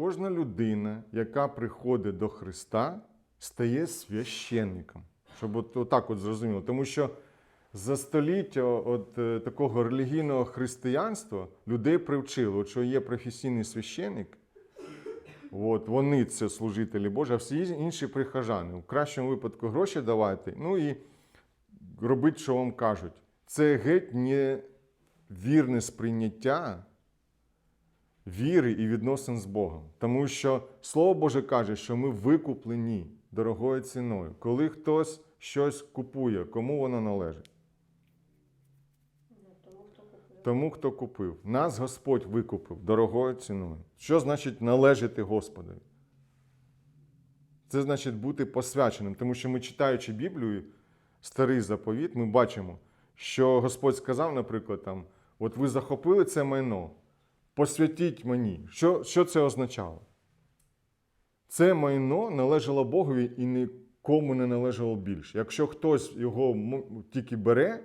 Кожна людина, яка приходить до Христа, стає священником. Щоб от, отак от зрозуміло. Тому що за століття от, е, такого релігійного християнства людей привчили, от, що є професійний священник, от, вони це служителі Божі, а всі інші прихожани. В кращому випадку гроші давайте, ну і робіть, що вам кажуть. Це геть не вірне сприйняття віри і відносин з Богом. Тому що Слово Боже каже, що ми викуплені дорогою ціною. Коли хтось щось купує, кому воно належить? Тому, хто купив. Нас Господь викупив дорогою ціною. Що значить належати Господові? Це значить бути посвяченим, тому що ми, читаючи Біблію, старий заповіт, ми бачимо, що Господь сказав, наприклад, там, от ви захопили це майно, посвятіть мені. Що, що це означало? Це майно належало Богові і нікому не належало більше. Якщо хтось його тільки бере,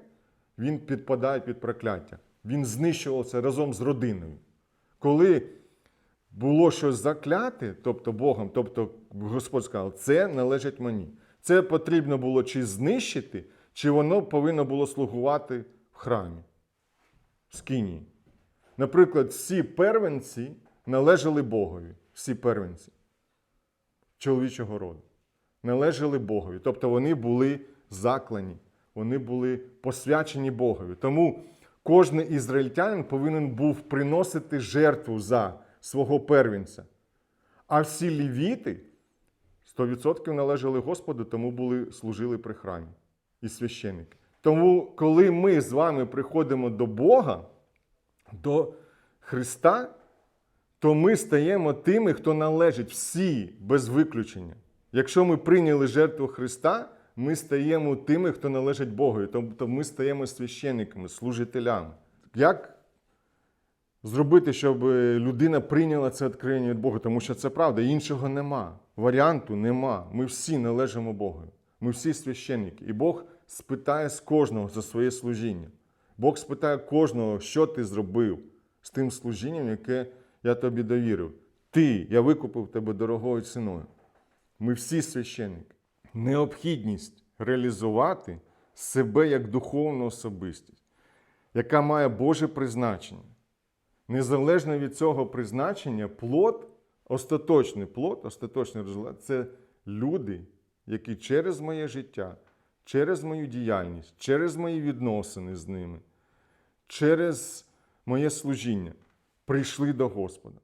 він підпадає під прокляття. Він знищувався разом з родиною. Коли було щось закляте, тобто Богом, тобто Господь сказав, це належить мені. Це потрібно було чи знищити, чи воно повинно було слугувати в храмі, в скині. Наприклад, всі первенці належали Богові, всі первенці чоловічого роду. Належали Богові. Тобто вони були заклані, вони були посвячені Богові. Тому кожен ізраїльтянин повинен був приносити жертву за свого первенця. А всі лівіти 100% належали Господу, тому були, служили при храмі і священники. Тому, коли ми з вами приходимо до Бога, до Христа, то ми стаємо тими, хто належить всі без виключення. Якщо ми прийняли жертву Христа, ми стаємо тими, хто належить Богу. Тобто ми стаємо священниками, служителями. Як зробити, щоб людина прийняла це відкриття від Бога? Тому що це правда, іншого нема. Варіанту нема. Ми всі належимо Богу. Ми всі священники. І Бог спитає з кожного за своє служіння. Бог спитає кожного, що ти зробив з тим служінням, яке я тобі довірив. Ти, я викупив тебе дорогою ціною. Ми всі священники. Необхідність реалізувати себе як духовну особистість, яка має Боже призначення. Незалежно від цього призначення, плод, остаточний плод, остаточний результат це люди, які через моє життя, через мою діяльність, через мої відносини з ними, через моє служіння прийшли до Господа.